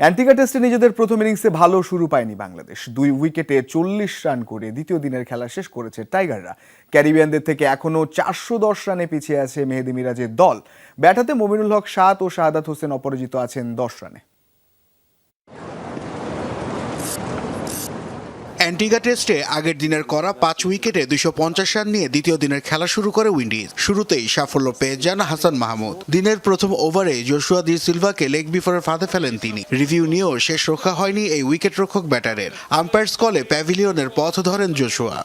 Antigua টেস্টে নিজেদের প্রথম ইনিংসে ভালো শুরু পায়নি বাংলাদেশ। দুই উইকেটে চল্লিশ রান করে দ্বিতীয় দিনের খেলা শেষ করেছে টাইগাররা। ক্যারিবিয়ানদের থেকে এখনও চারশো দশ রানে পিছিয়ে আছে মেহেদি মিরাজের দল। ব্যাটাতে মোমিনুল হক সাত ও শাহাদাত হোসেন অপরাজিত আছেন দশ রানে। অ্যান্টিগা টেস্টে আগের দিনের করা পাঁচ উইকেটে দুশো পঞ্চাশ রান নিয়ে দ্বিতীয় দিনের খেলা শুরু করে উইন্ডিজ। শুরুতেই সাফল্য পেয়ে যান হাসান মাহমুদ। দিনের প্রথম ওভারে জোশুয়া দি সিলভাকে লেগ বিফোরের ফাঁদে ফেলেন তিনি। রিভিউ নিয়েও শেষ রক্ষা হয়নি এই উইকেট রক্ষক ব্যাটারের। আম্পায়ার্স কলে প্যাভিলিয়নের পথ ধরেন Joshua.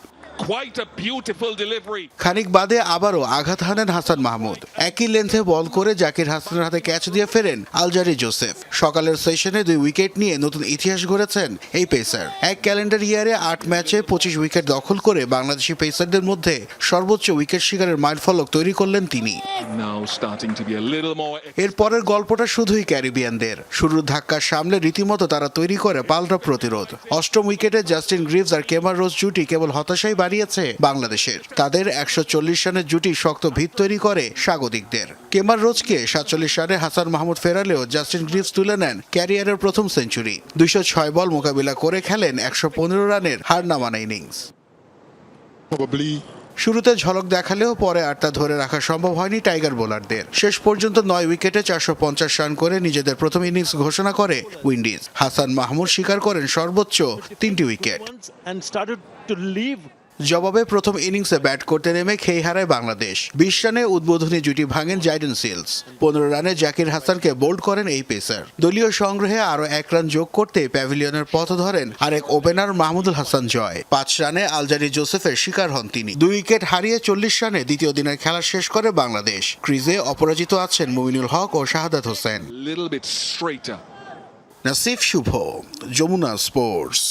Quite a beautiful delivery. খানিক বাদে আবারও আঘাত হানেন হাসান মাহমুদ। একই লেন্থে বল করে জাকির হাসানের হাতে ক্যাচ দিয়ে ফেরেন আলজারি জোসেফ। সকালের সেশনে দুই উইকেট নিয়ে নতুন ইতিহাস গড়েছেন এই পেসার এক ক্যালেন্ডার ইয়ারে আট ম্যাচে পঁচিশ উইকেট দখল করে বাংলাদেশি পেসারদের মধ্যে সর্বোচ্চ উইকেট শিকারের মাইলফলক তৈরি করলেন তিনি. এর পরের গল্পটা শুধুই ক্যারিবিয়ানদের। শুরুর ধাক্কার সামলে রীতিমতো তারা তৈরি করে পাল্টা প্রতিরোধ। অষ্টম উইকেটে জাস্টিন গ্রিভস আর কেমার রোজ জুটি কেবল হতাশাই বাড়িয়েছে বাংলাদেশের। তাদের একশো চল্লিশ রানের জুটি শক্ত ভিত তৈরি করে স্বাগতিকদের। কেমার রোজকে সাতচল্লিশ রানে হাসান মাহমুদ ফেরালেও জাস্টিন গ্রিভস তুলে নেন ক্যারিয়ারের প্রথম সেঞ্চুরি। দুইশো ছয় বল মোকাবিলা করে খেলেন একশো পনেরো রানের হার নামানো ইনিংস শুরুতে ঝলক দেখালেও পরে আর তা ধরে রাখা সম্ভব হয়নি টাইগার বোলারদের। শেষ পর্যন্ত নয় উইকেটে চারশো পঞ্চাশ রান করে নিজেদের প্রথম ইনিংস ঘোষণা করে উইন্ডিজ। হাসান মাহমুদ স্বীকার করেন সর্বোচ্চ তিনটি উইকেট। জবাবে প্রথম ইনিংসে ব্যাট করতে নেমে খেই হারায় বাংলাদেশ। বিশ রানে উদ্বোধনী জুটি ভাঙেন জাইডেন সিলস। পনেরো রানে জাকির হাসানকে বোল্ড করেন এই পেসার। দলীয় সংগ্রহে আরও এক রান যোগ করতে প্যাভিলিয়নের পথ ধরেন আরেক ওপেনার মাহমুদুল হাসান জয়। পাঁচ রানে আলজারি জোসেফের শিকার হন তিনি। দুই উইকেট হারিয়ে চল্লিশ রানে দ্বিতীয় দিনের খেলা শেষ করে বাংলাদেশ। ক্রিজে অপরাজিত আছেন মুমিনুল হক ও শাহাদাত হোসেন। নাসিফ শুভ যমুনা স্পোর্টস।